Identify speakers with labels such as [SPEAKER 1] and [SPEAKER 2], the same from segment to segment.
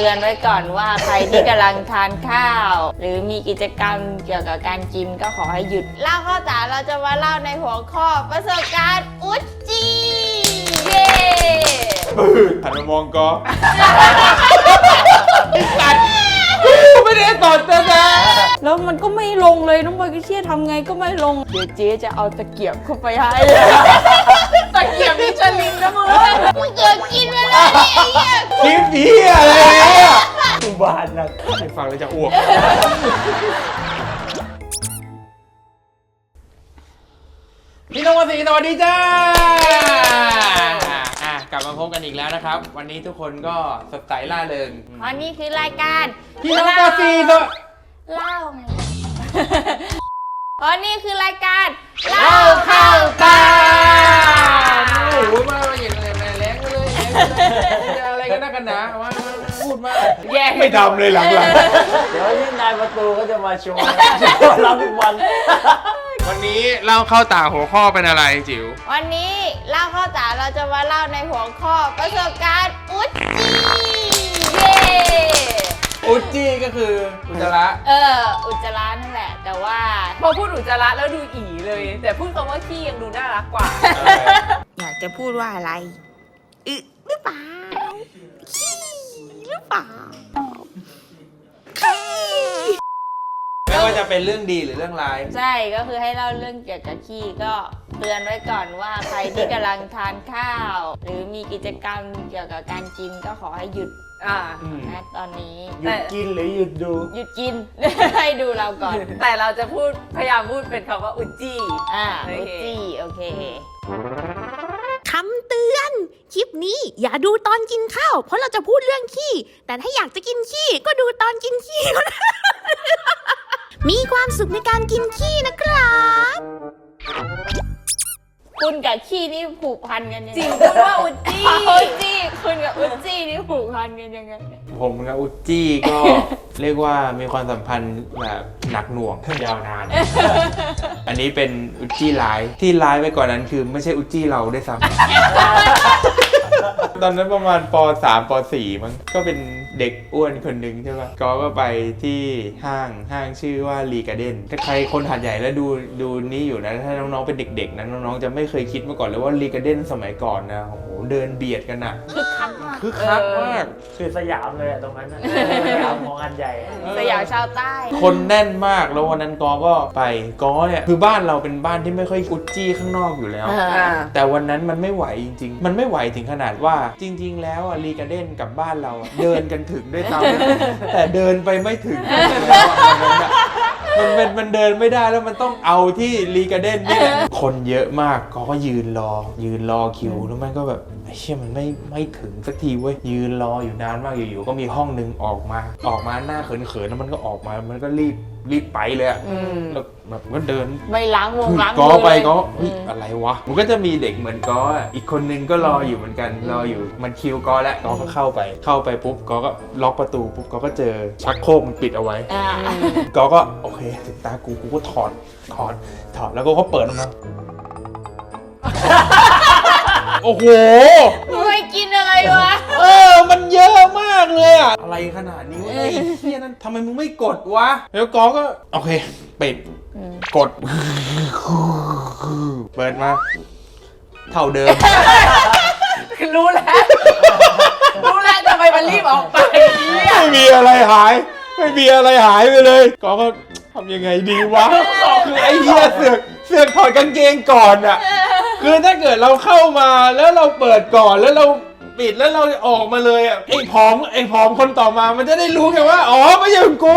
[SPEAKER 1] เตือนไว้ก่อนว่าใครที่กำลังทานข้าว หรือมีกิจกรรมเกี่ยวกับการกินก็ขอให้หยุดเล่าข้าวสารเราจะมาเล่าในหัวข้อประสบการณ์อุจจีเย้
[SPEAKER 2] หันมามองก็ตัด ไม่ได้ตอดนะ
[SPEAKER 1] แล้วมันก็ไม่ลงเลยน้องบอยก็เชี่ยทำไงก็ไม่ลง เดี๋ยวเจ๊จะเอาตะเกียบเข้าไปให้
[SPEAKER 3] ตะเกียบมิชลินนะมึง
[SPEAKER 1] มึงเกิดกินไปเลยเนี่ยไอ้เหี้ย
[SPEAKER 2] คลิปนี้อะไรเนี่ย
[SPEAKER 4] อุบาทนะ
[SPEAKER 2] ไม่ฟังแล้วจะอ้วกพี่น้องวสีสวัสดีจ้าอะ กลับมาพบกันอีกแล้วนะครับ วันนี้ทุกคนก็สดใสล่าเริง
[SPEAKER 1] อันนี้คือรายการ
[SPEAKER 2] พี่น้องวสีสวัส
[SPEAKER 1] เล่าไงอันนี้คือรายการ
[SPEAKER 2] เล่าเข้าตาโอ้โหมาอย่างไรแรงเลยแรงเลยอะไรกันนักกันหนาว่าพูดมาก
[SPEAKER 1] แย่
[SPEAKER 2] ไม่ทำเลยหลัง
[SPEAKER 4] เดี๋ยวที่นายประตูก็จะมาโชว์โชว์รับทุกวัน
[SPEAKER 2] ๆ วันนี้เล่าเข้าตาหัวข้อเป็นอะไรจิ๋ว
[SPEAKER 1] วันนี้เล่าข้าวสารเราจะมาเล่าในหัวข้อประสบการณ์อุจจีเย้
[SPEAKER 2] อุจจี้ก็คืออุจจาระ
[SPEAKER 1] เอออุจจาระนั่นแหละ แต่ว่า
[SPEAKER 3] พอพูดอุจจาระแล้วดูอีเลย แต่พูดคำว่าขี้ยังดูน่ารักกว่า
[SPEAKER 1] อยากจะพูดว่าอะไรอึหรือเปล่าขี้หรือเปล่า
[SPEAKER 2] ไม่ว่าจะเป็นเรื่องดีหรือเรื่องร้าย
[SPEAKER 1] ใช่ก็คือให้เล่าเรื่องเกี่ยวกับขี้ก็เตือนไว้ก่อนว่าใครที่กำลังทานข้าว หรือมีกิจกรรมเกี่ยวกับการกินก็ขอให้หยุด
[SPEAKER 3] อ่า
[SPEAKER 2] อืม
[SPEAKER 1] นะตอนนี้
[SPEAKER 4] หยุดกินหรือหยุดดู
[SPEAKER 1] หยุดกิน ให้ดูเราก่อน
[SPEAKER 3] แต่เราจะพูดพยายามพูดเป็นคำว่าอุจจี
[SPEAKER 1] อ่า
[SPEAKER 3] โอ
[SPEAKER 1] อุ
[SPEAKER 3] เค
[SPEAKER 1] จจี้โอเค
[SPEAKER 5] คำเตือน คลิปนี้อย่าดูตอนกินข้าว เพราะเราจะพูดเรื่องขี้ แต่ถ้าอยากจะกินขี้ก็ดูตอนกินขี้ก็ได้ มีความสุขในการกินขี้นะครับ
[SPEAKER 1] คุณกับขี้นี่ผูกพันกันยัง
[SPEAKER 3] จริ
[SPEAKER 1] ไง
[SPEAKER 3] งพูดว่าอุจจี
[SPEAKER 1] อุจจี้คุณกับอุจจี้นี่ผูกพันกันยังไง
[SPEAKER 2] ผมกับอุจจี้ก็ เรียกว่ามีความสัมพันธ์แบบหนักหน่วงยาวนาน อันนี้เป็นอุจจี้ร้ายที่ร้ายไปกว่านั้นคือไม่ใช่อุจจี้เราได้วยซ้ำ ตอนนั้นประมาณป .3 ป .4 มั้งก็เป็นเด็กอ้วนคนหนึ่งใช่ปะก็ก็ไปที่ห้างห้างชื่อว่ารีการ์เดนถ้าใครคนหัดใหญ่แล้วดูดูนี้อยู่นะถ้าน้องๆเป็นเด็กๆนะน้องๆจะไม่เคยคิดมาก่อนเลยว่ารีการ์เดนสมัยก่อนนะโอ้โหเดินเบียดกันอะ
[SPEAKER 1] คึกคักมาก
[SPEAKER 2] คือคักมาก
[SPEAKER 4] คือสยามเลยอะตรงนั้นอะสยามของอันใหญ่อะ
[SPEAKER 1] สยามชาวใต้
[SPEAKER 2] คนแน่นมากแล้ววันนั้นกอก็ไปกอเนี่ยคือบ้านเราเป็นบ้านที่ไม่ค่อยอุจจี้ข้างนอกอยู่แล้ว
[SPEAKER 3] อ่า
[SPEAKER 2] แต่วันนั้นมันไม่ไหวจริงๆ มันไม่ไหวถึงขนาดว่าจริง ๆ แล้วอะรีการ์เดนกับบ้านเราอะเดินกันถึงด้วยซ้ำแต่เดินไปไม่ถึงแล้วอะวันนั้นอะมันเป็นมันเดินไม่ได้แล้วมันต้องเอาที่รีการ์เดนนี่แหละคนเยอะมากก็ก็ยืนรอยืนรอคิวแล้วมันก็แบบ ไอ้เชี่ยมันไม่ไม่ถึงสักทีเว้ยยืนรออยู่นานมากอยู่ๆก็มีห้องนึงออกมา ออกมาหน้าเขินๆแล้วมันก็ออกมามันก็รีบรีบไปเลยอะ
[SPEAKER 1] อืม
[SPEAKER 2] แล้วแบบก็เดิน
[SPEAKER 1] ไม่ล้างวงล้าง
[SPEAKER 2] ก็
[SPEAKER 1] มือ
[SPEAKER 2] ไป
[SPEAKER 1] เลย
[SPEAKER 2] ก็เฮ้ย
[SPEAKER 1] อืม
[SPEAKER 2] อะไรวะ มันก็จะมีเด็กเหมือนก็อะอีกคนนึงก็รออยู่เหมือนกันรออยู่มันคิวก็แล้วก็ก็เข้าไป เข้าไปปุ๊บก็ก็ล็อกประตูปุ๊บก็ก็เจอชักโครกมันปิดเอาไว้
[SPEAKER 1] อ่า
[SPEAKER 2] ก็ก็โอเคถึงตากูกูก็ถอดถอดถอดแล้วก็ก็เปิดออกมา โอ้โห
[SPEAKER 1] มึงไปกินอะไรวะ
[SPEAKER 2] เออ มันเยอะมากเลยอะอะไรขนาดนี้วะไอ้เฮียนั้นทำไมมึงไม่กดวะ แล้วกอก็ โอเค ปิด กด เปิดมา เท่าเดิม
[SPEAKER 3] รู้แล้ว รู้แล้วทำไมมันรีบออกไปเนี่ย
[SPEAKER 2] ไม่มีอะไรหาย ไม่มีอะไรหายไปเลย กอก็ทำยังไงดีวะ คือไอ้เหี้ยเสือก เสือกถอดกางเกงก่อนอะคือถ้าเกิดเราเข้ามาแล้วเราเปิดก่อนแล้วเราปิดแล้วเราออกมาเลยอะไอ้ผอมไอ้ผอมคนต่อมามันจะได้รู้ไงว่าอ๋อไม่ใช่ของกู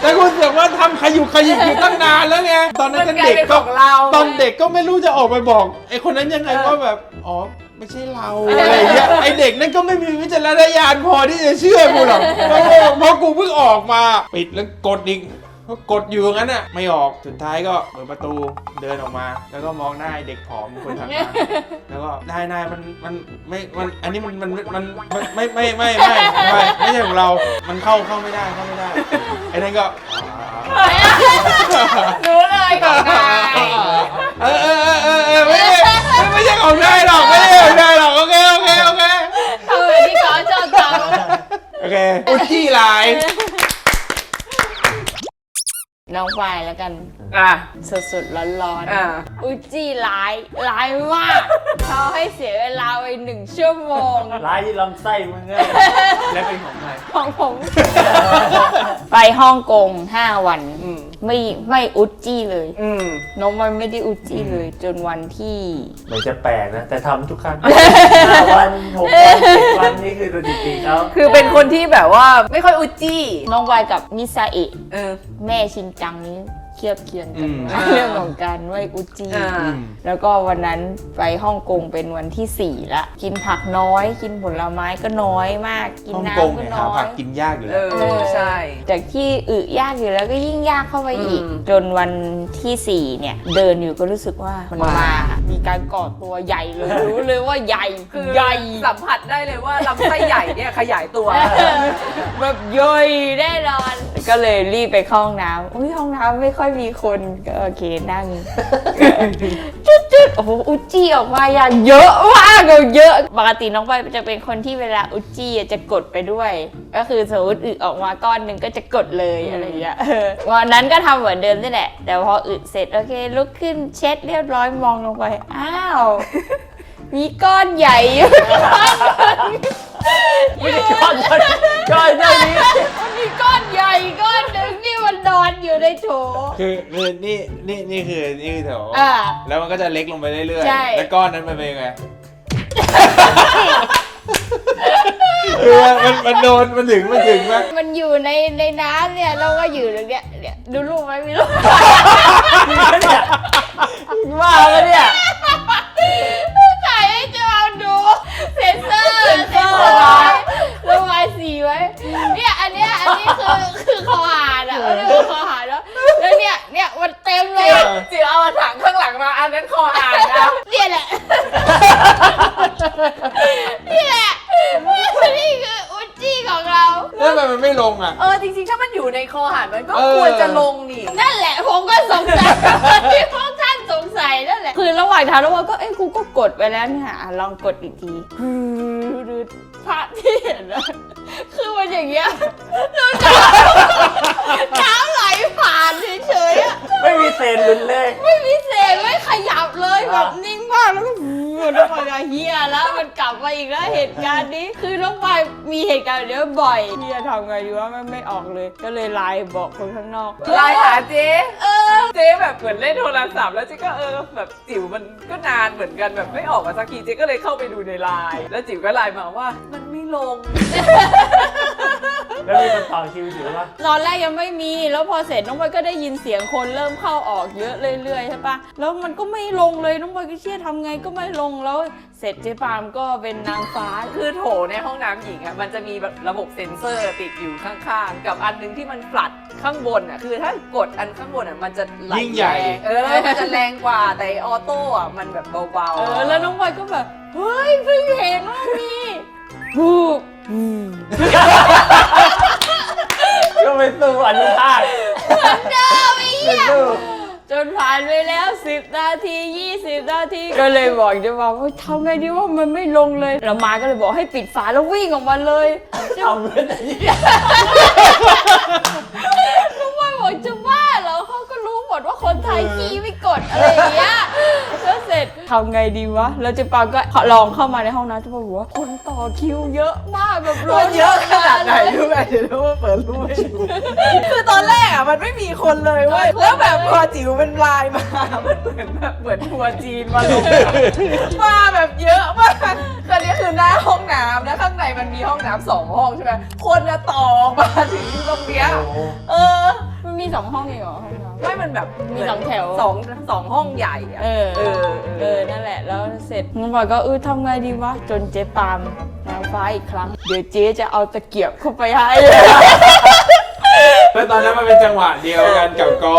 [SPEAKER 2] แต่กูเสือกว่าทำขยุกขยิบอยู่ตั้งนานแล้วไงตอนนั้น
[SPEAKER 3] มัน
[SPEAKER 2] ก็
[SPEAKER 3] กลาย
[SPEAKER 2] เด็ก
[SPEAKER 3] เป็นข
[SPEAKER 2] ก็
[SPEAKER 3] องเรา
[SPEAKER 2] ตอนเด็กก็ไม่รู้จะออกไปบอกไอ้คนนั้นยังไงว่าแบบอ๋อไม่ใช่เราอะไรอย่างเงี้ยไอ้เด็กนั่นก็ไม่มีวิจารณญาณพอที่จะเชื่อกูหรอกเพราะว่าเพราะกูเพิ่งออกมา ปิดแล้วกดอีก ก็กดอยู่อย่างนั้นอะ ไม่ออก สุดท้ายก็เปิดประตูเดินออกมา แล้วก็มองหน้าไอ้เด็กผอมคนถัดมาแล้วก็นายนายมันมันไม่มันอันนี้มันมันมันมันไม่ไม่ไม่ไม่ไม่ไม่ใช่ของเรา มันเข้าเข้าไม่ได้เข้าไม่ได้ไอ้นั่นก็
[SPEAKER 1] รู้เลยของนาย
[SPEAKER 2] เออเออเออเออเออไม่ใช่ไม่ไม่ใช่ของนายหรอกไม่ใช่ของนายหรอกโอเคโอเคโอเค
[SPEAKER 1] ทำไมที่เขาชอบท
[SPEAKER 2] เอเคอุจจี้ลาย
[SPEAKER 1] น้องฝ่ายแล้วกัน
[SPEAKER 3] อะ
[SPEAKER 1] สดสดร้อนร้อนๆ
[SPEAKER 3] อ่า
[SPEAKER 1] อุจจี้ร้ายร้ายมากเขาให้เสียเวลาไปหนึ่งชั่วโมง
[SPEAKER 4] ร้ายที่ลำไส้มึงไง
[SPEAKER 2] และเป็นของใคร
[SPEAKER 1] ของผม ไปฮ่องกง 5 วัน
[SPEAKER 3] อืม
[SPEAKER 1] ไม่ไม่อุจจี้เลย
[SPEAKER 3] อืม
[SPEAKER 1] น้องมันไม่ได้อุจจี้เลย จนวันที่
[SPEAKER 4] เหมือนจะแปลกนะ แต่ทำทุกครั้ง ห้าวันหกวันเจ็ดวันนี่คือสถิติเขา
[SPEAKER 3] คือเป็นคนที่แบบว่าไม่ค่อยอุจจี้
[SPEAKER 1] น้องวายกับมิซาเอะ
[SPEAKER 3] เออ
[SPEAKER 1] แม่ชินจังนี้ เทียบเคียงกัน
[SPEAKER 2] อืม
[SPEAKER 1] เรื่องของการไม่อุจจี้
[SPEAKER 3] อ่า
[SPEAKER 2] อืม
[SPEAKER 1] แล้วก็วันนั้นไปฮ่องกงเป็นวันที่4ละกินผักน้อย กินผลไม้ก็น้อยมาก กิน
[SPEAKER 2] ฮ่องกง
[SPEAKER 1] น้ำก็
[SPEAKER 2] เนี่ย
[SPEAKER 1] น้
[SPEAKER 2] หา
[SPEAKER 1] อ
[SPEAKER 2] ผั
[SPEAKER 1] ย
[SPEAKER 2] กกินยากอยู่
[SPEAKER 3] เอ
[SPEAKER 2] แล้ว
[SPEAKER 3] อ ใช่
[SPEAKER 1] จากที่อึยากอยู่แล้วก็ยิ่งยากเข้าไปอีก
[SPEAKER 3] อืม
[SPEAKER 1] จนวันที่4 เนี่ย เดินอยู่ก็รู้สึกว่ามัน
[SPEAKER 3] มา
[SPEAKER 1] มา มีการก่อตัวใหญ่เลย รู้เลยว่าใหญ่
[SPEAKER 3] คือ
[SPEAKER 1] ใหญ่
[SPEAKER 3] สัมผัสได้เลยว่าลำไส้ใหญ่เนี่ยขยายตัว
[SPEAKER 1] แบบย่อยแน่นอน ก็เลยรีบไปเข้าห้องน้ำอุ้ยห้องน้ำไม่ค่อยมีคนก็โอเคนั่ง จุดๆโอ้โหอุจจี้ออกมาอย่างเยอะมากเลยเยอะปกติน้องใบจะเป็นคนที่เวลาอุจจี้อะจะกดไปด้วย ก็คือสมมติอึออกมาก้อนหนึ่งก็จะกดเลยอะไรอย่างเงี้ยเออวันนั้นก็ทำเหมือนเดิมนี่แหละ แต่พออึเสร็จโอเคลุกขึ้นเช็ดเรียบร้อยมองลงไปอ้าวมีก้อนใหญ่อยู่
[SPEAKER 4] ไม่ได้ก้อนก้อนก้อนเท่านี้
[SPEAKER 1] มันมีก้อนใหญ่
[SPEAKER 2] คือคือนี่นี่นี่คือนี่คือแถว
[SPEAKER 1] อ่า
[SPEAKER 2] แล้วมันก็จะเล็กลงไปเรื่อย
[SPEAKER 1] ใช่
[SPEAKER 2] ๆ แล้วก้อนนั้นมันเป็นยังไงคือมันมันมันโดนมันถึงมันถึงไหม
[SPEAKER 1] มันอยู่ในในน้ำเนี่ยเราก็อยู่ตรงเนี้ยเนี่ยดูรูปไหมมีรูป
[SPEAKER 4] ว่าแล้วเนี่ย
[SPEAKER 1] ถ่ายให้เจะเอาดูเซนเซอร์เซนเซอร์ไว้ระบายสีไว้เนี่ยอันเนี้ยอันนี้คือคือคอหานอะอันนี้คือคอหาน แล้วแล้วเนี่ยเนี่ยมันเต็มเลย
[SPEAKER 3] จิ๋วเอามาถังข้างหลังมาอันนั้นคออ่านนะ
[SPEAKER 1] เนี่ยแหละนี่แหละนี่คืออุจจี้ของเรา
[SPEAKER 2] แล้วทำไมมันไม่ลงอะ
[SPEAKER 3] เออจริงๆ ถ้ามันอยู่ในคอหันมันก็
[SPEAKER 2] เออ
[SPEAKER 3] ควรจะลงนี่
[SPEAKER 1] นั่นแหละผมก็สงสัยที่พวกท่านสงสัยนั่นแหละ คือระหว่างทางระหว่างก็เอ้ยกูก็กดไปแล้วเนี่ยอะลองกดอีกที ดูภาพที่เห็นนะคือมันอย่างเงี้ยแล้วน้ำน้ำไหลผ่านเฉยๆอะ
[SPEAKER 4] ไม่มีเศษหลุนเลย
[SPEAKER 1] ไม่มีเศษไม่ขยับเลยแบบนิ่งมากแล้วก็ น้องบอยก็เฮียแล้วมันกลับมาอีกแล้วเหตุการณ์นี้คือน้องบอยมีเหตุการณ์แบบนี้บ่อยเฮียทำไงดีว่าไม่ไม่ออกเลย ก็เลยไลน์บอกคนข้างนอก
[SPEAKER 3] ไลน์หาเจ๊
[SPEAKER 1] เออ
[SPEAKER 3] เจ๊แบบเหมือนเล่นโทรศัพท์แล้วเจ๊ก็เออแบบจิ๋วมันก็นานเหมือนกันแบบไม่ออกมาสักทีเจ๊ก็เลยเข้าไปดูในไลน์แล้วจิ๋วก็ไลน์มาว่า มันไม่ลง
[SPEAKER 4] แล้วมีคนต่อคิวถือว่า
[SPEAKER 1] ตอนแรกยังไม่มี แล้วพอเสร็จน้องบอยก็ได้ยินเสียงคนเริ่มเข้าออกเยอะเรื่อยๆใช่ปะแล้วมันก็ไม่ลงเลยน้องบอยก็เชี่ยทำไงก็ไม่ลงแล้วเสร็จเจ๊ปามก็เป็นนางฟ้า
[SPEAKER 3] คือโถในห้องน้ำหญิงอะมันจะมีแบบระบบเซ็นเซอร์ติดอยู่ข้างๆ กับอันหนึงที่มันฟลัดข้างบนอะคือถ้ากดอันข้างบนอะมันจะไหล
[SPEAKER 2] ยิ่งใหญ่
[SPEAKER 3] แรงเออ มันจะแรงกว่าแต่ออโต้อะมันแบบเบาๆ
[SPEAKER 1] เออแล้วน้องบอยก็แบบเฮ้ยเพิ่งเห็นว่ามีบูบ
[SPEAKER 4] ก็ไปสู้อนุภาค
[SPEAKER 1] เดิมไอ้เหี้ย
[SPEAKER 4] สู้
[SPEAKER 1] จนผ่านไปแล้ว10นาที20นาทีก็เลยบอกจะบอกว่าทำไงดีว่ามันไม่ลงเลยแล้วมาก็เลยบอกให้ปิดฝาแล้ววิ่งออกมาเลย
[SPEAKER 4] ทำเป็นไอ้เหี้ย
[SPEAKER 1] น้ คนไทยขี้ไม่กดอะไรอย่างเงี้ยแล้วเสร็จทำไงดีวะ แล้วเจ๊ปาก็ลองเข้ามาในห้องน้ำเจ๊ปาบอกว่าคนต่อคิวเยอะมากแบบร
[SPEAKER 3] มันเยอะขนาดไหน
[SPEAKER 1] เลย
[SPEAKER 3] รู้ไหมเดี๋ยวรู้ว่าเปิดรูปให้ดูคือตอนแรกอะมันไม่มีคนเลยเว้ยแล้วแบบพอจิ๋วเป็นลายมามันเหมือนแบบเหมือนทัวร์จีนมาลงมาแบบเยอะมากคราวนี้คือหน้าห้องน้ำนะข้างในมันมีห้องน้ำสองห้องใช่ไหมคนจะต่อมาถึงตรงเนี้ย
[SPEAKER 4] โอ้โห
[SPEAKER 3] เออ
[SPEAKER 1] มันมีสองห้องเองเหรอห้องน้ำ
[SPEAKER 3] ไม่มันแบบ
[SPEAKER 1] มีสองแถว
[SPEAKER 3] สองสองห้องใหญ่อะ
[SPEAKER 1] เออ
[SPEAKER 3] เออ
[SPEAKER 1] เออ นั่นแหละ แล้วเสร็จน้องบอยก็เออทำไงดีวะ จนเจ๊ปามนางฟ้าอีกครั้ง เดี๋ยวเจ๊จะเอาตะเกียบเข้าไปให้
[SPEAKER 2] แล้วตอนนั้นมันเป็นจังหวะเดียวกันกับกอ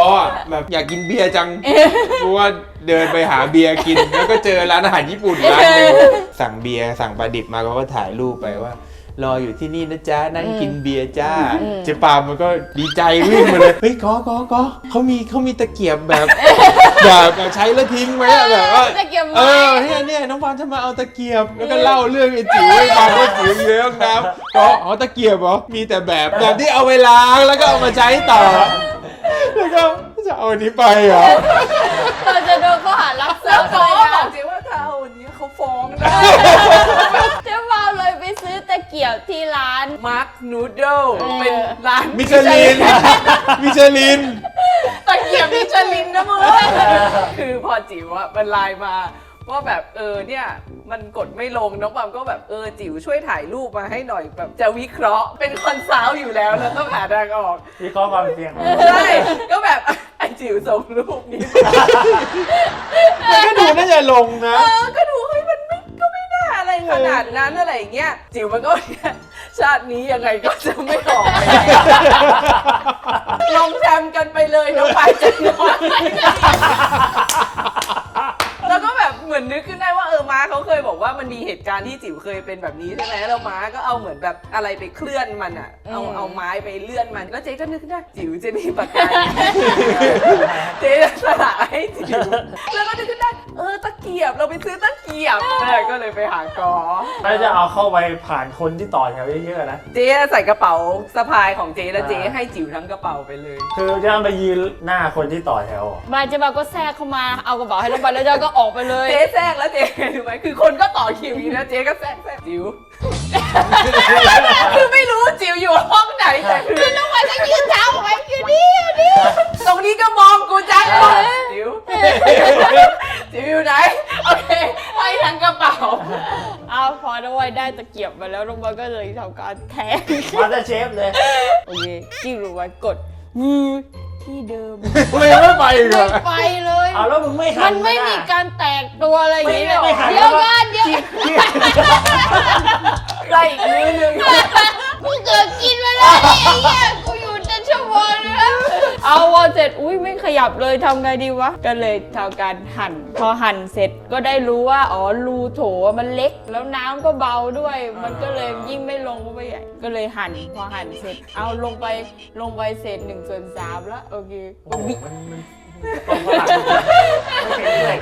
[SPEAKER 2] แบบอยากกินเบียร์จังเพราะว่าเดินไปหาเบียร์กิน แล้วก็เจอร้านอาหารญี่ปุ่นร้านหนึงสั่งเบียร์สั่งปลาดิบมาเขาก็ถ่ายรูปไปว่า รออยู่ที่นี่นะจ๊ะนั่งกินเบียร์จ้า
[SPEAKER 1] อืม
[SPEAKER 2] เจ๊ปามมันก็ดีใจวิ่งมาเลยเฮ้ยกอกอกอเขามีเขามีตะเกียบแบบแบบแบบใช้แล้วทิ้งไว้อะแบบว่า
[SPEAKER 1] ตะเกียบไม้
[SPEAKER 2] เออเนี่ยเนี่ยน้องบอลจะมาเอาตะเกียบแล้วก็เล่าเรื่องไอ้จิ๋วให้ฟังว่าจิ๋วอยู่ในห้องน้ำก็อ๋อตะเกียบเหรอมีแต่แบบแบบที่เอาไปล้างแล้วก็เอามาใช้ต่อแล้วก็จะเอาอันนี้ไปเหรอ
[SPEAKER 1] เราจะโดนข้อหารักทรั
[SPEAKER 3] แล้
[SPEAKER 1] พ
[SPEAKER 3] ว
[SPEAKER 1] ย์
[SPEAKER 3] เขา
[SPEAKER 1] เลย
[SPEAKER 3] บอ
[SPEAKER 1] นะ
[SPEAKER 3] กเจ๊ว่าถ้าเอาอันนี้เขาฟ้องได้
[SPEAKER 1] ซื้อตะเกียบที่ร้าน
[SPEAKER 3] มาร์คนูดเดิลเป็นร้าน
[SPEAKER 2] มิชลิน มิชลิน
[SPEAKER 3] ตะเกียบมิชลินนะมึงคือพอจิ๋วอะมันไลน์มาว่าแบบเออเนี่ยมันกดไม่ลงน้องปามก็แบบเออจิ๋วช่วยถ่ายรูปมาให้หน่อยแบบจะวิเคราะห์เป็นคอนซัลท์อยู่แล้วแล้วต้องหาทางออก
[SPEAKER 4] วิเคราะห์ความเสี่ยง
[SPEAKER 3] ใช่ก็แบบไอจิ๋วส่งรูปนี้
[SPEAKER 2] มันก็ดูน่าจะลงนะ
[SPEAKER 3] เออก็ดูเฮ้ย อะไรขนาดนั้นอะไรอย่างเงี้ยจิ๋วมันก็เนี่ยชาตินี้ยังไงก็จะไม่ออกไปแล้วลงแซมกันไปเลยน้องไปายจะนอน เหมือนนึกขึ้นได้ว่าเออม้าเขาเคยบอกว่ามันมีเหตุการณ์ที่จิ๋วเคยเป็นแบบนี้ใช่ไหมแล้วม้าก็เอาเหมือนแบบอะไรไปเคลื่อนมันอะ เอา
[SPEAKER 1] อืม
[SPEAKER 3] เอาไม้ไปเลื่อนมัน แล้วเจ๊ก็นึกขึ้นได้จิ๋วจะมีปากกาเจ๊จะสละให้จิ๋วแล้วก็นึกขึ้นได้เออตะเกียบเราไปซื้อตะเกียบเออก็เลยไปหากอ
[SPEAKER 4] แล้วจะเอาเข้าไปผ่านคนที่ต่อแถวเยอะๆนะ
[SPEAKER 3] เจ๊ใส่กระเป๋าสะพายของเจ๊แล้วเจ๊ให้จิ๋วทั้งกระเป๋าไปเลย
[SPEAKER 4] คือจะไปยืนหน้าคนที่ต่อแถวเหรอ
[SPEAKER 1] มาเจ๊เมาก็แทรกเข้ามาเอากระเป๋าให้น้องบอลแล้วเจ๊ก็ออกไปเลย
[SPEAKER 3] เจ๊แทรกแล้วเจ๊รู้ไหมคือคนก็ต่อคิวอยู่นะเจ๊ก็แทรกแทรกจิ๋วคือไม่รู้จิ๋วอยู่ห้องไหนแต่คือน้องวันก็ยืนเท้าไว้อยู่นี่อยู่นี่ตรงนี้ก็มองกูจังเลยจิ๋วจิ๋วอยู่ไหนโอเคให้ทั้งกระเป๋า
[SPEAKER 1] เอาพอน้องบอลได้ตะเกียบมาแล้วน้องบอลก็เลยทำการแทง
[SPEAKER 4] มาสเตอร์เชฟเลย
[SPEAKER 1] โอเคจิ้งรู้ไว้กดวือ ที่เดิม
[SPEAKER 2] เลยงไม่ไปอีกเหร
[SPEAKER 1] ไม่
[SPEAKER 2] อ
[SPEAKER 1] ไปเลย
[SPEAKER 4] เอาแล้วมึงไม่หั
[SPEAKER 1] มันนไม่มีการแตกตัวอะไรอย่างนี้เลย
[SPEAKER 4] ไม่หัน
[SPEAKER 1] เดี๋ยวกันเดี๋ยว
[SPEAKER 3] ได้อีกมือหนึ่ง
[SPEAKER 1] กูเกิดกินมาแล้วเนี่ยไอ้เหี้ยกูอยู่จะ ชั่วโมงนึงแล้วเอาวอเสร็จอุ้ยไม่ขยับเลยทำไงดีวะ ก็เลยทำการหั่น พอหั่นเสร็จก็ได้รู้ว่าอ๋อรูโถมันเล็ก แล้วน้ำก็เบาด้วย มันก็เลยยิ่งไม่ลงเข้าไปใหญ่ ก็เลยหั่น พอหั่นเสร็จ เอาลงไปลงไปเศษหนึ่งส่วนสามแล้วโอเค
[SPEAKER 4] โอ้โหมันมันตรงฝรั่งไม่เป็นเลย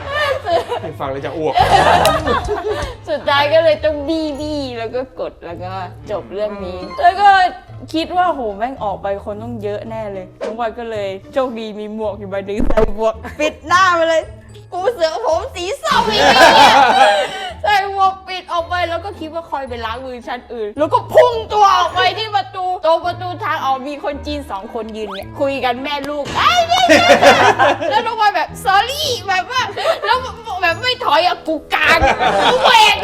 [SPEAKER 2] ให้ฟังเลยจะอ้วก
[SPEAKER 1] สุดท้ายก็เลยต้องบี้บี้แล้วก็กดแล้วก็จบเรื่องนี้ แล้วก็ คิดว่าโหแม่งออกไปคนต้องเยอะแน่เลยน้องวันก็เลยโชคดีมีหมวกอยู่ใบหนึงใส่หมวก ปิดหน้าไปเลย กูเสือผมสีส้มอีกแล้วเนี่ยใส่หมวกปิดออกไปแล้วก็คิดว่าคอยไปล้างมือชั้นอื่น แล้วก็พุ่งตัวออกไปที่ประตูตรงประตูทางออกมีคนจีนสองคนยืนเนี่ยคุยกันแม่ลูกไอ้เนี่ยแล้วน้องวันแบบ sorry แบบว่าแล้วแบบไม่ถอยอะกูกลางกูเบรก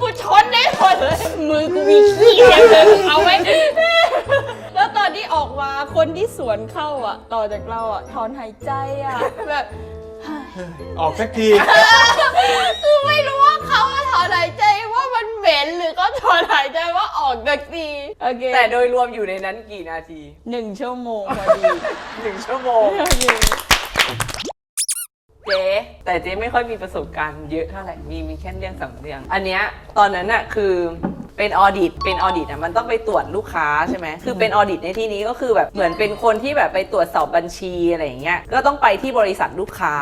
[SPEAKER 1] กูชนได้หมดเลยมือกูมีขี้เลยเอาไว้แล้วตอนที่ออกมาคนที่สวนเข้าอะ ต่อจากเราอะถอนหายใจอะแบบ
[SPEAKER 2] ออกสักที
[SPEAKER 1] คือไม่รู้ว่าเขาอะถอนหายใจว่ามันเหม็นหรือเขาถอนหายใจว่าออกจากดีโอเค
[SPEAKER 3] แต่โดยรวมอยู่ในนั้นกี่นาที
[SPEAKER 1] หนึ่งชั่วโมงพอดี
[SPEAKER 3] หนึ่งชั่วโมง
[SPEAKER 1] โอเค
[SPEAKER 3] เจ๊แต่เจ๊ไม่ค่อยมีประสบการณ์เยอะเท่าไหร่มีมีแค่เรื่องสองเรื่อง อันเนี้ยตอนนั้นน่ะคือ เป็นออดิตเป็นออดิตอะมันต้องไปตรวจลูกค้าใช่ไหมคือเป็นออดิตในที่นี้ก็คือแบบเหมือนเป็นคนที่แบบไปตรวจสอบบัญชีอะไรอย่างเงี้ยก็ต้องไปที่บริษัทลูกค้า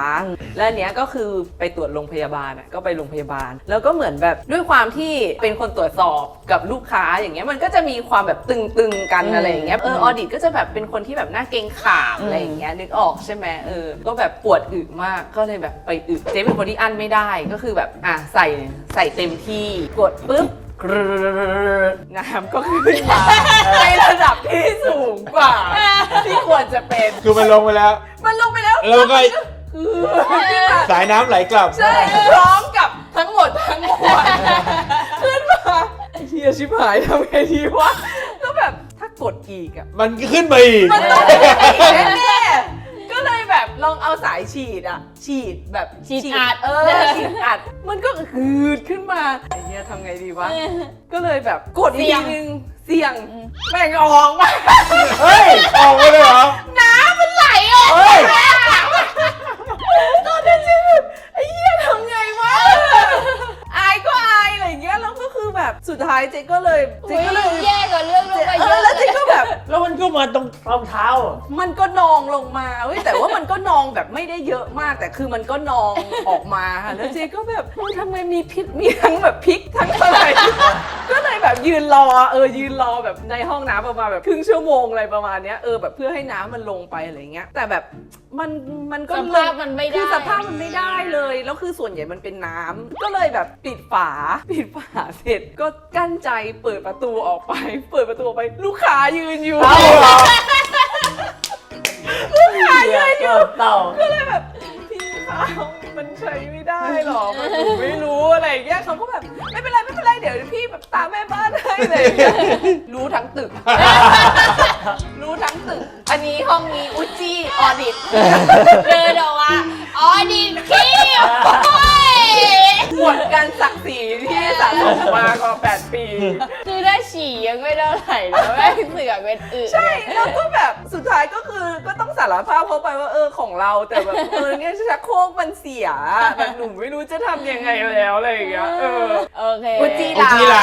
[SPEAKER 3] แล้วอันเนี้ยก็คือไปตรวจโรงพยาบาลอะก็ไปโรงพยาบาล แล้วก็เหมือนแบบด้วยความที่เป็นคนตรวจสอบกับลูกค้าอย่างเงี้ยมันก็จะมีความแบบตึงๆกันอะไรอย่างเงี้ยเออออดิตก็จะแบบเป็นคนที่แบบหน้าเกรงขามอะไรอย่างเงี้ยนึกออกใช่ไหมเออก็แบบปวดอึมากก็เลยแบบไปอึเจ๊เป็นคนที่อั้นไม่ได้ก็คือแบบอะใส่ใส่เต็มที่กดปุ๊บ กรึ๊ดน้ำก็ขึ้นมาในระดับที่สูงกว่า ที่ควรจะเป็น
[SPEAKER 2] คือมันลงไปแล้ว
[SPEAKER 3] มันลงไปแล้ว
[SPEAKER 2] แล้วก็
[SPEAKER 3] คือ
[SPEAKER 2] สายน้ำไหลกลับ
[SPEAKER 3] ใช่พร้อมกับทั้งหมดทั้งมวลขึ้นมาไอ้เฮียชิบหายทำไงดีวะแล้วแบบถ้ากดอีกอะ
[SPEAKER 2] มันขึ้นมาอีก
[SPEAKER 3] มันต้องเป็นอีกแน่ ลยแบบลองเอาสายฉีดอะฉีดแบบ
[SPEAKER 1] ฉีดอัด
[SPEAKER 3] เออฉีดอัด มันก็ฮืดขึ้นมาไอ้เนี้ยทำไงดีวะ ก็เลยแบบกดอีก
[SPEAKER 1] เสี่ย
[SPEAKER 3] ที
[SPEAKER 1] ง
[SPEAKER 3] นึงเสี่ยงแม่งออกมา
[SPEAKER 2] เฮ้ย ออกมาเลยเหรอ
[SPEAKER 3] น้ำมันไหลออก
[SPEAKER 2] เฮ้ย
[SPEAKER 3] ตอนนั้นฉันแบบไอ้เหี้ยทำไงวะอายก็อายอะไรอย่างเงี้ยแล้วก็คือ แบบสุดท้ายเจ๊ก็เลยเจ๊
[SPEAKER 1] เจ๊
[SPEAKER 3] ก็
[SPEAKER 1] ก็
[SPEAKER 3] เล
[SPEAKER 1] เลยยแย่กว่าเรื่องลงไป
[SPEAKER 3] เอ
[SPEAKER 1] เย
[SPEAKER 3] อ
[SPEAKER 1] อะ
[SPEAKER 3] แล้วเจ๊ก็แบบ
[SPEAKER 4] แล้วมันก็มาตรงรองเท้า
[SPEAKER 3] มันก็นองลงมาเว้ยแต่ว่ามันก็นองแบบไม่ได้เยอะมาก แต่คือมันก็นองออกมาค่ะแล้วเจ๊ก็แบบเฮ้ยทำไมมีพิษมีทั้งแบบพริกทั้งอะไร ก็เลยแบบยืนรอเออยืนรอแบบในห้องน้ำประมาณแบบครึ่งชั่วโมงอะไรประมาณเนี้ยเออแบบเพื่อให้น้ำมันลงไปอะไรเงี้ยแต่แบบ มันมันก็
[SPEAKER 1] สภาพมันไม่ได้
[SPEAKER 3] คือสภาพมันไม่ได้เลย แล้วคือส่วนใหญ่มันเป็นน้ำก็เลยแบบปิดฝา ปิดฝาเสร็จก็กั้นใจเปิดประตูออกไป เปิดประตูออกไปลูกค้ายืนอยู่
[SPEAKER 4] เอาเหรอ
[SPEAKER 3] ค้ายืนอยู่
[SPEAKER 4] เต่า
[SPEAKER 3] ก็เลยแบบพี่คะมันใช้ไม่ได้หรอมันหนูไม่รู้อะไรอย่างเงี้ยเขาก็แบบไม่เป็นไรไม่เป็นไร เดี๋ยวพี่แบบตามแม่บ้านให้เลย รู้ทั้งตึก รู้ทั้งตึก อันนี้ห้องนี้อุจจีออดิต
[SPEAKER 1] เดินออกมาอ๋อดีขี้โอ้ย
[SPEAKER 3] หมวดการศักดิ์ศรีที่สะสมมากว่า8ปี
[SPEAKER 1] คือถ้าฉี่ยังไม่เท่าไหร่แล้วแม่งเสือกเป็นอึ
[SPEAKER 3] ใช่แล้วก็แบบสุดท้ายก็คือก็ต้องสารภาพเขาไปว่าเออของเราแต่แบบเออเนี่ยชักโครกมันเสียแบบหนูไม่รู้จะทำยังไงแล้วอะไรอย่างเงี้ยเออ
[SPEAKER 1] โอเค
[SPEAKER 3] อุจจี
[SPEAKER 2] อุจจีไหล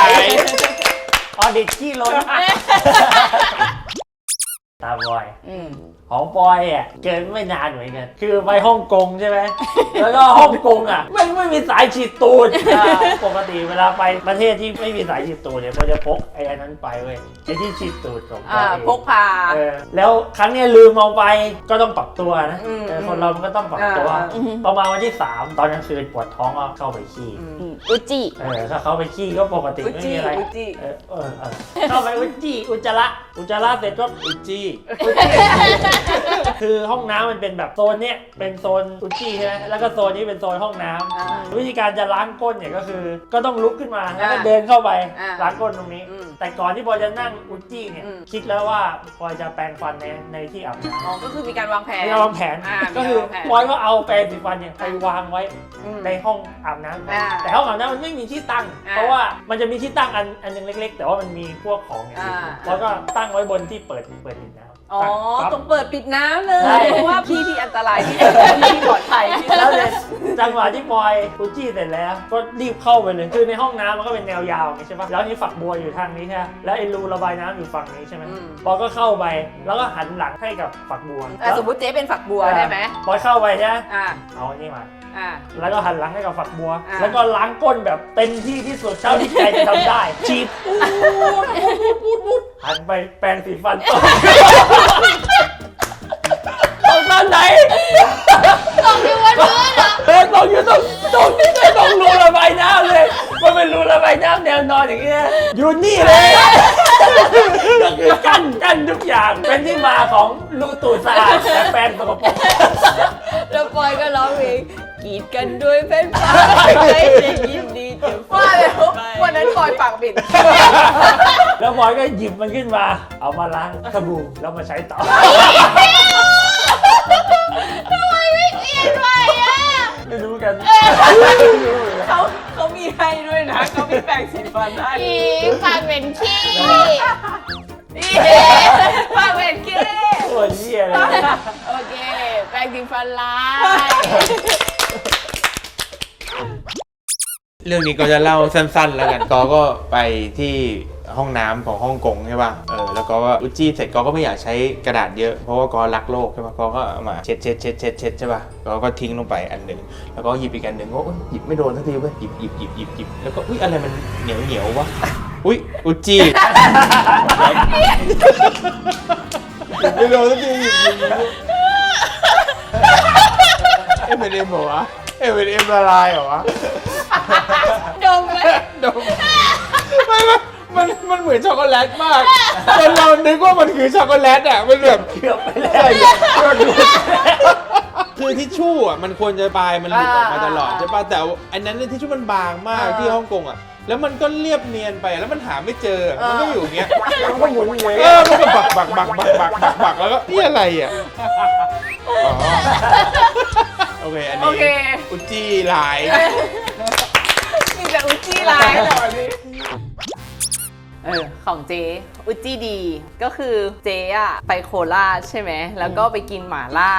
[SPEAKER 4] ออดิตขี้ล้นตามบอย
[SPEAKER 1] อืม
[SPEAKER 4] ของปอยอะเกินไม่นานเหมือนกัน คือไปฮ่องกงใช่ไหม แล้วก็ฮ่องกงอะไม่ไม่มีสายฉีดตูดอ่าปกติเวลาไปประเทศที่ไม่มีสายฉีดตูดเนี่ยก็จะพกไอ้อันนั้นไปเว้ยไอ้ที่ฉีดตูดของป
[SPEAKER 3] อ่า
[SPEAKER 4] อยเอง
[SPEAKER 3] พกพา
[SPEAKER 4] เออแล้วครั้งเนี้ยลืมเอาไปก็ต้องปรับตัวนะ
[SPEAKER 3] อืม
[SPEAKER 4] เออคนเรามันก็ต้องปรับตัว
[SPEAKER 3] อ่า
[SPEAKER 4] ประมาณวันที่ 3 ตอนกลางคืนปวดท้องก็เข้าไปขี้
[SPEAKER 3] อืม
[SPEAKER 1] อืมอุจจี
[SPEAKER 4] เออถ้าเขาไปขี้ก็ปกติ
[SPEAKER 3] อุจ
[SPEAKER 4] ไม่
[SPEAKER 3] จี
[SPEAKER 4] มีอะไร
[SPEAKER 3] อุจจี
[SPEAKER 4] เออเออเออเข้าไปอุจจีอุจจาระอุจจาระเสร็จก็
[SPEAKER 2] อุจจี
[SPEAKER 4] คือห้องน้ำมันเป็นแบบโซนเนี้ยเป็นโซนอุจจีใช่ไหมแล้วก็โซนนี้เป็นโซนห้องน้ำ
[SPEAKER 3] อ่า
[SPEAKER 4] วิธีการจะล้างก้นเนี่ยก็คือ ก็ต้องลุกขึ้นมาแล้วก็
[SPEAKER 3] อ่า
[SPEAKER 4] เดินเข้าไป
[SPEAKER 3] อ่า
[SPEAKER 4] ล้างก้นตรงนี้
[SPEAKER 3] อืม
[SPEAKER 4] แต่ก่อนที่พลอยจะนั่งอุจจีเนี่ย
[SPEAKER 3] อืม
[SPEAKER 4] คิดแล้วว่าพลอยจะแปรงฟันในในที่อาบน้ำ
[SPEAKER 3] อ๋อก็คือมีการวางแผน
[SPEAKER 4] มีการวางแผน
[SPEAKER 3] อ่า
[SPEAKER 4] ก็คือ
[SPEAKER 3] มีการวางแผน
[SPEAKER 4] พลอยก็เอาแปรงสีฟันเนี่ยไปวางไว้
[SPEAKER 3] อืม
[SPEAKER 4] ในห้องอาบน้ำก่อน
[SPEAKER 3] อ่า
[SPEAKER 4] แต่ห้องอาบน้ำมันไม่มีที่ตั้ง
[SPEAKER 3] อ่า
[SPEAKER 4] เพราะว่ามันจะมีที่ตั้งอันอันหนึงเล็ก ๆ แต่ว่ามันมีพวกของอย่างอื่น
[SPEAKER 3] อ่า
[SPEAKER 4] พลอยก็ตั้งไว้บนที่เปิดเปิดปิดน้ำ
[SPEAKER 3] อ๋อ
[SPEAKER 4] ตั้งปั๊บ
[SPEAKER 3] ต้องเปิดปิดน้ำเล
[SPEAKER 4] ใช่
[SPEAKER 3] ยเพราะว่าพี่ที่อันตรายที่สุดที่ปลอดภัยที่สุ
[SPEAKER 4] แล้ว
[SPEAKER 3] ด
[SPEAKER 4] เนี่ยจังหวะที่ปอยฟูจิเสร็จแล้วก็รีบเข้าไปเลยคือในห้องน้ำมันก็เป็นแนวยาวไงใช่ปะแล้วนี่ฝักบัวอยู่ทางนี้ใช่ไหมแล้วไอ้รูระบายน้ำอยู่ฝั่งนี้ใช่ไหม
[SPEAKER 3] อืม
[SPEAKER 4] ปอยก็เข้าไปแล้วก็หันหลังให้กับฝักบัว
[SPEAKER 3] อะสมมติเจ๊เป็นฝักบัวได้ไหม
[SPEAKER 4] ปอยเข้าไปใช่ไหม
[SPEAKER 3] อ่า
[SPEAKER 4] เอาอันนี้มา
[SPEAKER 3] อ่า
[SPEAKER 4] แล้วก็หันหลังให้กับฝักบัว
[SPEAKER 3] อ่า
[SPEAKER 4] แล้วก็ล้างก้นแบบเต็มที่ที่สุดเท่าที่ใจจะทำได้ฉีดปูดปูดปูดปูดปูดหันไปแปรงสีฟันต่อตรงนั้นไหน
[SPEAKER 1] ตกอยู่บนพื้นเหรอ
[SPEAKER 4] เออตรงอยู่ตรงตรงนี้เลยตรงรูระบายน้ำเลยมันเป็นรูระบายน้ำแนวนอนอย่างเงี้ยอยู่นี่เลยก็คือกั้นกั้นทุกอย่างเป็นที่มาของรูตูดสะอาดแต่แปรงสกปรก
[SPEAKER 1] แล้วปอยก็ร้องเพลง กรีดกันด้วยแผ่นฟ้าไม่ยินดีจะ
[SPEAKER 3] ว่าแล้ววันนั้นปล่อยปากบิด
[SPEAKER 4] แล้วบอยก็หยิบมันขึ้นมา เอามาล้างสบู่แล้วมาใช้ต่อ ทำไม
[SPEAKER 1] ไม่เอียนไปอะ
[SPEAKER 4] ไม่รู้กัน
[SPEAKER 3] เขาเขามีให้ด้วยนะเขามีแปรงสีฟันให้
[SPEAKER 1] อีปากเป็นขี้
[SPEAKER 3] นี่ปากเป็นเก้
[SPEAKER 4] โอ้ยเหี้ยเลย
[SPEAKER 1] โอเค แปรงสีฟันลาย
[SPEAKER 2] เรื่องนี้ก็จะเล่าสั้นๆ แล้วกันก็ก็ไปที่ห้องน้ำของฮ่องกงใช่ป่ะ เออ แล้วก็ว่าอุจจีเสร็จก็ก็ไม่อยากใช้กระดาษเยอะ เพราะว่าก็รักโลกใช่ป่ะก็ก็เอามาเช็ดเช็ดเช็ดเช็ดเช็ดใช่ป่ะก็ก็ทิ้งลงไปอันหนึ่ง แล้วก็หยิบอีกอันหนึ่งก็อุ๊ยหยิบไม่โดนสักทีเว้ยหยิบหยิบหยิบหยิบหยิบแล้วก็อุ้ยอะไรมันเหนียวเหนียววะ อุ้ยอุจจีหยิบไม่โดนสักทีหยิบหยิบหยิบ เอ็มเป็นเอ็มเหรอวะเอ็มเป็นเอ็มละลายเหรอวะ
[SPEAKER 1] ดมไหม
[SPEAKER 2] ดมไม่ไม่มันมันเหมือนช็อกโกแลตมากจนเรานึกว่ามันคือช็อกโกแลตอะมันแบบ
[SPEAKER 4] เกือบไปแล้ว
[SPEAKER 2] ใช่คือทิชชู่อะมันควรจะปลายมันหลุดออกมาตลอดใช่ป่ะแต่อันนั้นเนี่ยทิชชู่มันบางมากที่ฮ่องกงอะแล้วมันก็เรียบเนียนไปแล้วมันหาไม่เจอ มันก็อยู่อย่างเงี้ย
[SPEAKER 4] มันก็หมุนเวย
[SPEAKER 2] เออมันก็บักบักบักบักบักบักบักแล้วก็นี่อะไรอะอ๋อ โอเค อัน
[SPEAKER 3] โอ
[SPEAKER 2] นี้
[SPEAKER 3] เค
[SPEAKER 2] อุจจีหลาย
[SPEAKER 3] มีแต่อุจจีร้ายเหรอนี่ เออของเจ๊อุจิดี ก็คือเจ๊อะไปโคราชใช่ไหม แล้วก็ไปกินหม่าล่า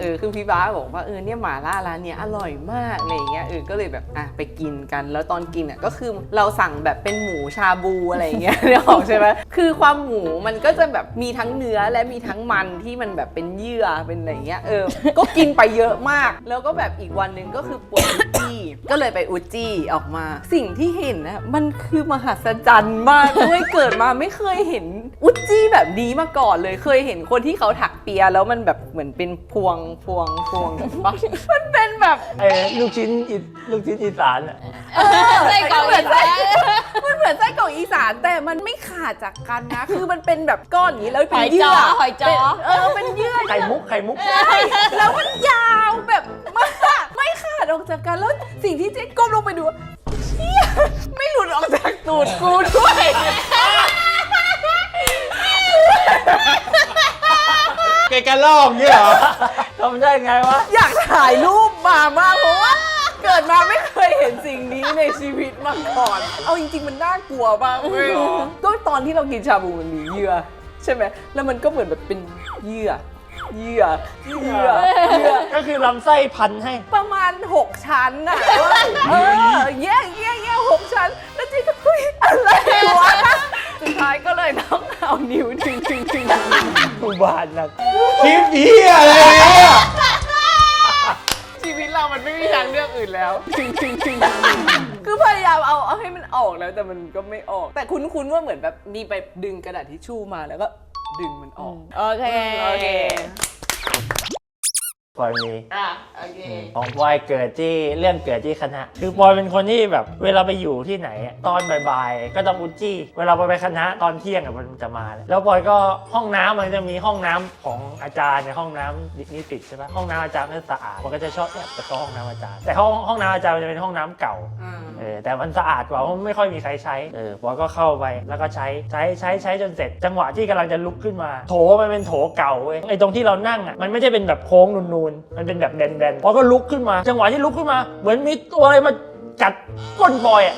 [SPEAKER 3] เออคือพี่บ้าสบอกว่าเออเนี่ยหม่าล่าร้านเนี้ยอร่อยมากอะไรอย่างเงี้ยเออก็เลยแบบอะไปกินกัน แล้วตอนกินอะก็คือเราสั่งแบบเป็นหมูชาบูอะไรอย่างเงี้ยเนี่ยออกใช่ไหมคือความหมูมันก็จะแบบมีทั้งเนื้อและมีทั้งมันที่มันแบบเป็นเยื่อเป็นอะไรอย่างเงี้ยเออ ก็กินไปเยอะมาก แล้วก็แบบอีกวันหนึ่งก็คือปวดอุจจี้ ก็เลยไปอุจจี้ออกมา สิ่งที่เห็นนะมันคือมหัศจรรย์มากด้วยเกิดมาไม่เคยเห็นอุจจี้แบบนี้มาก่อนเลยเคยเห็นคนที่เขาถักเปียแล้วมันแบบเหมือนเป็นพวงพวงพวงปะมันเป็นแบบ
[SPEAKER 4] ไอ้ลูกชิ้นอีลูกชิ้นอีสานอะ
[SPEAKER 1] ไส้กรอกอีสาน
[SPEAKER 3] มันเหมือนไส้กรอกอีสานแต่มันไม่ขาดจากกันนะ คือมันเป็นแบบก้อนอย่างนี้แล้ว
[SPEAKER 1] ห
[SPEAKER 3] เป็น
[SPEAKER 1] อย
[SPEAKER 3] เยื่
[SPEAKER 1] จ้อ
[SPEAKER 3] อ
[SPEAKER 1] หอยจ้อ
[SPEAKER 3] เป็นเออเป็นเยื่อ
[SPEAKER 4] ไข่มุกไข่มุก
[SPEAKER 3] ใช่แล้วมันยาวแบบมาก ไม่ขาดออกจากกันแล้วสิ่งที่เจ๊ก้มลงไปดูเชี่ยไม่หลุดออกจากตูดกูด้วย
[SPEAKER 2] แกกระลอกเนี่ยเหรอ
[SPEAKER 4] ทำได้ไงวะ
[SPEAKER 3] อยากถ่ายรูปมามากเพราะว่า เกิดมาไม่เคยเห็นสิ่งนี้ในชีวิตมาก่อน เอาจริง ๆ มันน่ากลัวมากเลยก็ตอนที่เรากินชาบูมันมีเยื่อ ใช่ไหม แล้วมันก็เหมือนแบบเป็นเยื่อ เยื่อเยื่อเยื่อ
[SPEAKER 4] ก็คือลำไส้พันให้
[SPEAKER 3] ประมาณ 6 ชั้นน่ะเออแย่แย่แย่หกชั้น แล้วเจ๊ก็คุยอะไรวะสุดท้ายก็เลยต้องเอานิ้วถึงถึงถึง
[SPEAKER 4] อุบาทนะ
[SPEAKER 2] คลิปเหี้ยอะไรเนี่ย
[SPEAKER 3] ชีวิตเรามันไม่มีทางเลือกอื่นแล้วถึงถึงถึงคือพยายามเอาเอาให้มันออกแล้วแต่มันก็ไม่ออก แต่คุ้นๆว่าเหมือนแบบมีไปดึงกระดาษทิชชู่มาแล้วก็ ดึงมันออก
[SPEAKER 1] โอเค
[SPEAKER 3] โอเค
[SPEAKER 4] ปอยมี
[SPEAKER 1] อะโอเค
[SPEAKER 4] ของปอยเกิดที่เรื่องเกิดที่คณะ คือปอยเป็นคนที่แบบเวลาไปอยู่ที่ไหนอะตอนบ่ายๆก็ต้องอุจจี้ เวลาปอยไปคณะตอนเที่ยงอะมันจะมาแล้วแล้วปอยก็ห้องน้ำมันจะมีห้องน้ำของอาจารย์ในห้องน้ำนิติใช่ปะห้องน้ำอาจารย์มันสะอาดมันก็จะชอบแอบไปเข้าห้องน้ำอาจารย์ แต่ห้องห้องน้ำอาจารย์มันจะเป็นห้องน้ำเก่าเออแต่มันสะอาดกว่าเพราะไม่ค่อยมีใครใช้เออปอยก็เข้าไปแล้วก็ใช้ใช้ใช้ใช้จนเสร็จ จังหวะที่กำลังจะลุกขึ้นมา โถมันเป็นโถเก่าเว้ยไอ้ตรงที่เรานั่งอะมันไม่ใช่เป็นแบบโค้งนูนๆมันเป็นแบบแบนๆปอยก็ลุกขึ้นมา จังหวะที่ลุกขึ้นมา เหมือนมีตัวอะไรมากัดก้นปอยอะ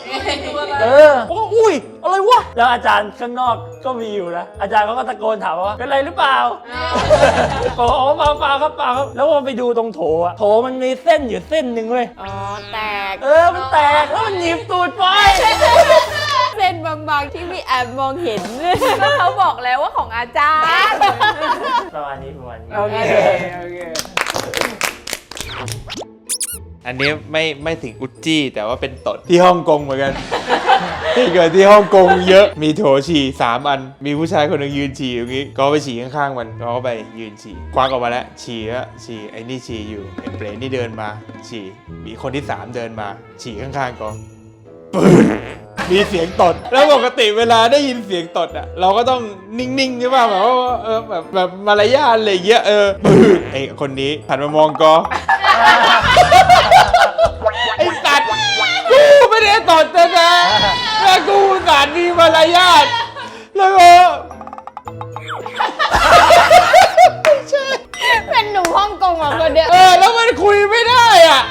[SPEAKER 4] เออผมก็อุ้ยอะไรวะ แล้วอาจารย์ข้างนอกก็มีอยู่นะ อาจารย์เขาก็ตะโกนถามว่า เป็นไรหรือเปล่าบอกว่าอ๋อเปล่าเปล่าครับเปล่าครับ แล้วพอไปดูตรงโถอะโถมันมีเส้นอยู่เส้นหนึ่งเว้ย
[SPEAKER 1] อ๋อ แตก
[SPEAKER 4] เออ มันแตก แล้วมันหนีบตูดไป
[SPEAKER 1] เส้นบางๆที่พี่แอบมองเห็น
[SPEAKER 3] ก็เขาบอกแล้วว่าของอาจารย์
[SPEAKER 4] ประมาณนี้ประมาณนี้
[SPEAKER 3] โอเค โอเค
[SPEAKER 2] อันนี้ไม่ไม่ถึงอุจจี้แต่ว่าเป็นตดที่ฮ่องกงเหมือนกัน ที่เกิดที่ฮ่องกงเยอะมีโถฉี่สามอัน มีผู้ชายคนหนึ่งยืนฉี่อยู่งี้ ก็ไปฉี่ข้างๆมันก็ไปยืนฉี่ควักออกมาแล้วฉี่แล้วฉี่ไอ้นี่ฉี่อยู่ไอ้เปรตนี่เดินมา ฉี่มีคนที่สามเดินมา ฉี่ข้างๆก็ปืน มีเสียงตด แล้วปกติเวลาได้ยินเสียงตดอะ เราก็ต้องนิ่งๆใช่ป่ะแบบว่าเออแบบแบบมารยาทอะไรอย่างเงี้ยเออปืนไอ้คนนี้หันมามองก็ไอ้สัตว์กูไม่ได้ตดนะนะแล้วกูสารมีมารยาทแล้วก็
[SPEAKER 1] เป็นหนุ่มฮ่องกงเหรอคนเดียว
[SPEAKER 2] เออแล้วมันคุยไม่ได้อะ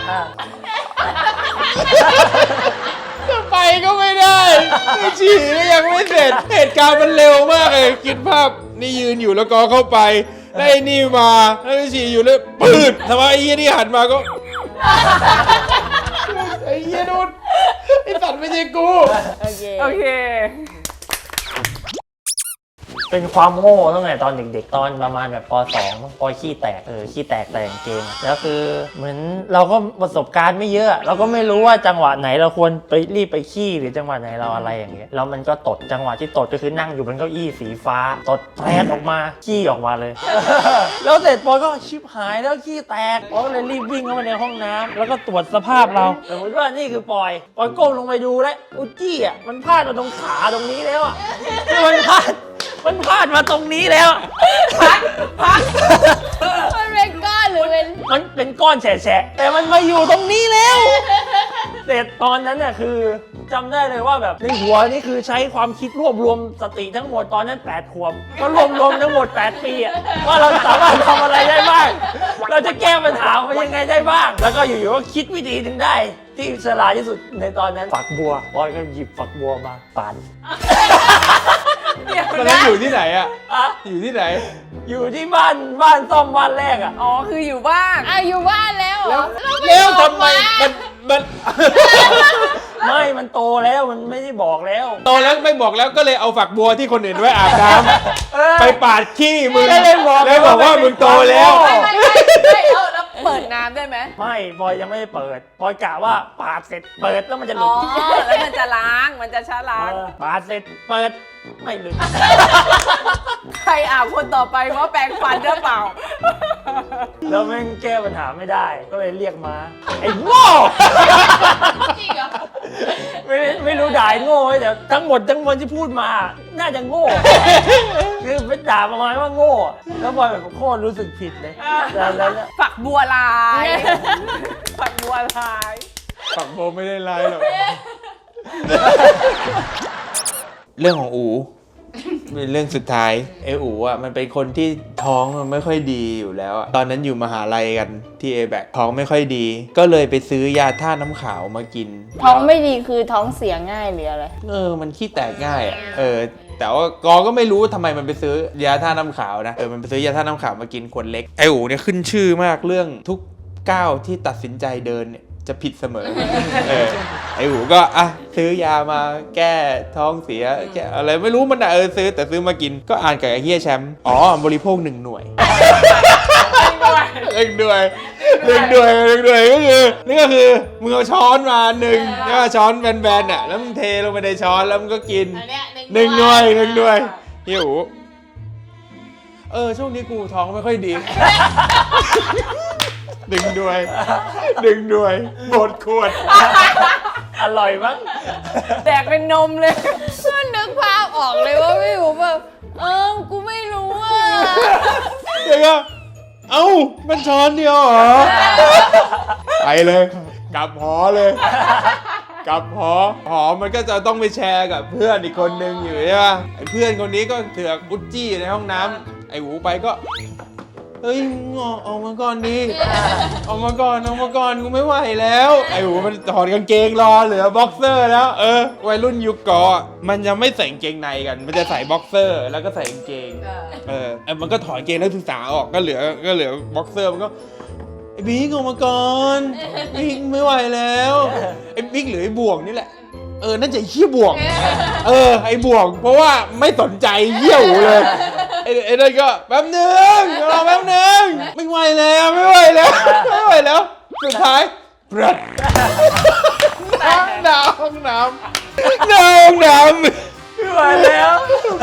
[SPEAKER 2] ไปก็ไม่ได้ฉี่ก็ยังไม่เสร็จ เหตุการณ์มันเร็วมากเลย คิดภาพนี่ยืนอยู่แล้วก็เข้าไปแล้วไอ้นี่มาแล้วฉี่อยู่แล้วปืดทำไมไอ้เหี้ยนี่หันมาก็ ไอ้เหี้ยนู่นไอ้สัตว์ไม่ใช่กู
[SPEAKER 1] โอเค
[SPEAKER 3] โอเค
[SPEAKER 4] เป็นความโง่ตั้งแต่ตอนเด็ก ๆ ตอนประมาณแบบป .2 ปขี้แตกเออขี้แตกแต่งเกงอะแล้วคือเหมือนเราก็ประสบการณ์ไม่เยอะ เราก็ไม่รู้ว่าจังหวะไหนเราควรไปรีบไปขี้หรือจังหวะไหนเราอะไรอย่างเงี้ยแล้วมันก็ตดจังหวะที่ตดก็คือนั่งอยู่บนเก้าอี้สีฟ้า ตดแพรดออกมาขี้ออกมาเลย แล้วเสร็จปอยก็ชิบหายแล้วขี้แตกปอยก็เลยรีบวิ่งเข้ามาในห้องน้ำแล้วก็ตรวจสภาพเราสมมติว่านี่คือปอยปอยก้มลงไปดูแล้วอุจี้อะมันพลาดมาตรงขาตรงนี้แล้วอะมันพลาด มันพลาดมาตรงนี้แล้ว
[SPEAKER 1] มันเป็นก้อนหรือเป็น
[SPEAKER 4] มันเป็นก้อนแฉะๆแต่มันมาอยู่ตรงนี้แล้วแต่ตอนนั้นน่ะคือจำได้เลยว่าแบบในหัวนี่คือใช้ความคิดรวบรวมสติทั้งหมดตอนนั้น8ขวบก็รวมรวมทั้งหมด 8 ปีอะว่าเราสามารถทำอะไรได้บ้าง เราจะแก้ปัญหามันยังไงได้บ้าง แล้วก็อยู่ๆก็คิดวิธีหนึ่งได้ ที่ฉลาดที่สุดในตอนนั้นฝักบัวบอยก็หยิบฝักบัวมาปั่น
[SPEAKER 3] เดี๋ยว
[SPEAKER 2] ตอนนั้น
[SPEAKER 3] นะ
[SPEAKER 2] อยู่ที่ไหนอะ
[SPEAKER 4] อะ
[SPEAKER 2] อยู่ที่ไหน
[SPEAKER 4] อยู่ที่บ้านบ้านซ่อมบ้านแรกอะ
[SPEAKER 3] อ๋อคืออยู่บ้าน
[SPEAKER 1] อะอยู่บ้านแล้วเหรอ
[SPEAKER 2] แล้วทำไมมันมัน
[SPEAKER 4] ไม่มันโตแล้วมันไม่ได้บอกแล้ว
[SPEAKER 2] โตแล้วไม่บอกแล้วก็เลยเอาฝักบัวที่คนอื่นไว้อาบน้ำไปปาดขี้มึง
[SPEAKER 4] ไม่ได้บอก
[SPEAKER 2] แล้วบอกว่ามึงโตแล้ว
[SPEAKER 3] ไม่ไม่ไม่ไม่แล้วแล้วเปิดน้ำได้ไหม
[SPEAKER 4] ไม่บอยยังไม่ได้เปิดบอยกะว่าปาดเสร็จเปิดแล้วมันจะหลุ
[SPEAKER 3] อ๋อ
[SPEAKER 4] ด
[SPEAKER 3] แล้วมันจะล้างมันจะช้าล้าง
[SPEAKER 4] เออปาดเสร็จเปิดไม่หลุด
[SPEAKER 3] ใครอาบคนต่อไปว่าแปรงฟันหรือเปล่า
[SPEAKER 4] แล้วแม่งแก้ปัญหาไม่ได้ ก็เลยเรียกมาไอ้โง่
[SPEAKER 1] จริงเหรอ
[SPEAKER 4] ไม่ได้ไม่รู้ด่าไอ้โง่ไว้แต่ทั้งหมดทั้งมวลที่พูดมา น่าจะโง่ คือไปด่าประมาณว่าโง่ แล้วบอยแบบโคตรรู้สึกผิดเลยแล้วแล้วแล้ว
[SPEAKER 3] ฝักบัวลาย ฝักบัวลาย
[SPEAKER 2] ฝักบัวไม่ได้ลายหรอก เรื่องของอู เป็นเรื่องสุดท้ายไอ้อูอะมันเป็นคนที่ท้องมันไม่ค่อยดีอยู่แล้วอะตอนนั้นอยู่มหาลัยกันที่เอแบกท้องไม่ค่อยดี ก็เลยไปซื้อยาท่าตุน้ำขาวมากิน
[SPEAKER 1] ท้องไม่ดีคือท้องเสียง่ายหรืออะไร
[SPEAKER 2] เออ มันขี้แตกง่ายอะเออแต่ว่ากอก็ไม่รู้ทำไมมันไปซื้อยาท่าตุน้ำขาวนะเออมันไปซื้อยาท่าตุน้ำขาวมากินขวดเล็กไออูเนี่ยขึ้นชื่อมากเรื่องทุกก้าวที่ตัดสินใจเดินเนี่ย จะผิดเสมอเออไออูก็อะซื้อยามาแก้ท้องเสียแก้อะไรไม่รู้มันอะเออซื้อแต่ซื้อมากินก็อ่านกับไอเฮียแชมป์อ๋อบริโภคหนึ่งหน่วยเรื่องด้วยเรื่องด้วยเรื่องด้วยก็คือนี่ก็คือมึงเอาช้อนมาหนึ่งแล้วก็ช้อนแบนๆอะแล้วมึงเทลงไปในช้อนแล้วมึงก็กิน
[SPEAKER 1] อันเนี้ย
[SPEAKER 2] หนึ่งหน่วยหนึ่งหน่วยหิวเออช่วงนี้กูท้องไม่ค่อยดี หนึ่งหน่วยหนึ่งหน่วยหมดขวด
[SPEAKER 4] อร่อยมั้ง
[SPEAKER 3] แดกเป็นนมเลย
[SPEAKER 1] มันนึกภาพออกเลยว่าพี่อูแบบเออกูไม่รู้อะ
[SPEAKER 2] เดี๋ยวก็เอ้า มันช้อนเดียวเหรอ ไปเลย กลับหอเลย กลับหอ หอมันก็จะต้องไปแชร์กับเพื่อนอีกคนนึงอยู่ใช่ปะไอ้เพื่อนคนนี้ก็เถือกอุจจี้อยู่ในห้องน้ำไอ้หูไปก็ เฮ้ยมึงออกออกมาก่อนดิออกมาก่อนออกมาก่อนกูไม่ไหวแล้ว ไอ้หูมันถอดกางเกงรอเหลือบ็อกเซอร์แล้วเออวัยรุ่นยุคก่อนมันยังไม่ใส่กางเกงในกัน มันจะใส่บ็อกเซอร์แล้วก็ใส่กางเกงเออเออมันก็ถอดกางเกงนักศึกษาออกก็เหลือก็เหลือบ็อกเซอร์มันก็ไอ้บิ๊กออกมาก่อนบิ๊กไม่ไหวแล้วไอ้บิ๊กหรือไอ้บ่วงนี่แหละเออน่าจะไอ้เหี้ยบ่วงเออ ไอ้บ่วงเพราะว่าไม่สนใจเหี้ยหูเลยไอ้ไอ้นั่นก็แป๊บหนึงรอแป๊บหนึงไม่ไหวแล้วไม่ไหวแล้วไม่ไหวแล้วสุดท้ายปรัดน้ำน้ำห้องน้ำน้ำห้องน้ำ
[SPEAKER 4] ไม่ไหวแล้ว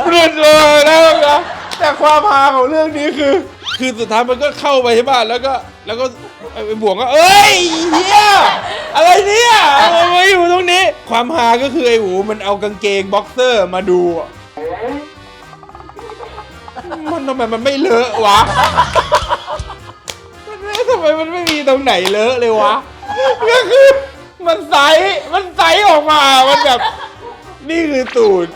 [SPEAKER 2] ปลุดเลยนะครับแต่ความฮาของเรื่องนี้คือ คือสุดท้ายมันก็เข้าไปใช่ป่ะแล้วก็แล้วก็ไอ้บ่วงก็เอ้ยเฮียอะไรเนี่ยเอามาอยู่ตรงนี้ ความฮาก็คือไอ้หูมันเอากางเกงบ็อกเซอร์มาดูอะ มันทำไมมันไม่เลอะวะมันทำไมมันไม่มีตรงไหนเลอะเลยวะก็คือมันใสมันใสออกมา มันแบบ นี่คือตูด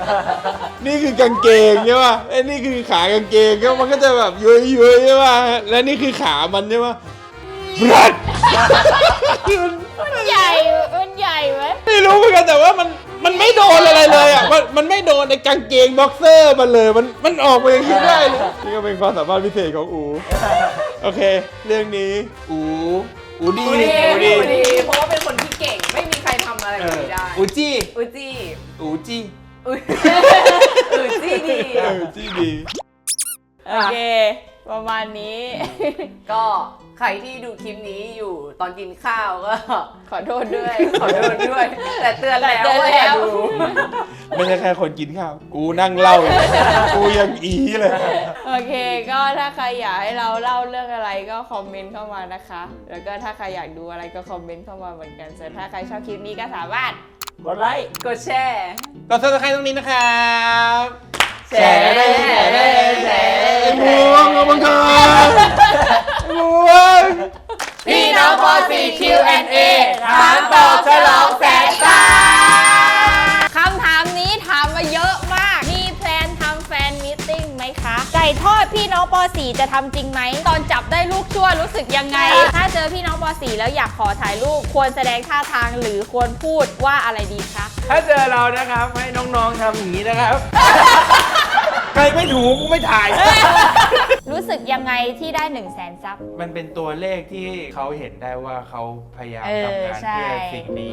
[SPEAKER 2] นี่คือกางเกงใช่ป่ะไอ้นี่คือขากางเกงก็มันก็จะแบบย้อยๆใช่ป่ะ และนี่คือขามันใช่ป่ะบลัด
[SPEAKER 1] มันใหญ่ มันใหญ่ไหม
[SPEAKER 2] ไม่รู้เหมือนกันแต่ว่ามัน มันไม่โดนอะไรเลยอะมันมันไม่โดนในกางเกงบ็อกเซอร์มันเลยมันมันออกมาอย่างนี้ได้เลยนี่ก็เป็นความสามารถพิเศษของอูโอเค เรื่องนี้อูอูดี
[SPEAKER 3] อูดี
[SPEAKER 2] อูดี
[SPEAKER 3] อูดีเพราะว่าเป็นคนที่เก่งไม่มีใครทำอะไร
[SPEAKER 2] เอ
[SPEAKER 3] แบบ
[SPEAKER 2] อ
[SPEAKER 3] นี้ได้
[SPEAKER 2] อูจี้
[SPEAKER 3] อุจี้
[SPEAKER 2] อูจี้
[SPEAKER 3] อุอุจี้ดี
[SPEAKER 2] เออจี้ดี
[SPEAKER 1] โอเค ประมาณนี้
[SPEAKER 3] ก็ ใครที่ดูคลิปนี้อยู่ตอนกินข้าวก็
[SPEAKER 1] ขอโทษด้วย
[SPEAKER 3] ขอโทษด้วย แต่เตือนแล้ว
[SPEAKER 1] แต่เตือน
[SPEAKER 3] ว่าอย่า
[SPEAKER 1] แล้ว
[SPEAKER 3] ดู
[SPEAKER 2] ไม่ใช่แค่คนกินข้าวกูนั่งเล่าอยู่กูยังอีเลย
[SPEAKER 1] โอเค ก็ถ้าใครอยากให้เราเล่าเรื่องอะไรก็คอมเมนต์เข้ามานะคะ แล้วก็ถ้าใครอยากดูอะไรก็คอมเมนต์เข้ามาเหมือนกันส่วนถ้าใครชอบคลิปนี้ก็สามารถ
[SPEAKER 4] กดไลค์
[SPEAKER 3] กดแชร์
[SPEAKER 2] กดซับสไครต์ตรงนี้นะครับ
[SPEAKER 3] แชร์ได้แชร์ได้แชร์ได้
[SPEAKER 2] ไอ้บวงขอบคุณครับไอ้บ วง
[SPEAKER 3] พี่น้องป .4 Q&A ถามตอบฉลองแสนซ่า
[SPEAKER 1] คำถามนี้ถามมาเยอะมาก มีแพลนทำแฟนมิทติ้งไหมคะ ไก่ทอดพี่น้องป .4 .4 จะทำจริงไหม ตอนจับได้ลูกชั่วรู้สึกยังไง ถ้าเจอพี่น้องป .4 แล้วอยากขอถ่ายรูป ควรแสดงท่าทางหรือควรพูดว่าอะไรดีคะ
[SPEAKER 2] ถ้าเจอเรานะครับ ให้น้องๆทำอย่างนี้นะครับ ใครไม่ถูกกูไม่ถ่าย
[SPEAKER 1] รู้สึกยังไงที่ได้1นึ่งแสนซับ
[SPEAKER 2] มันเป็นตัวเลขที่เขาเห็นได้ว่าเขาพยายามทำงานเพื่อเสิ่งนี้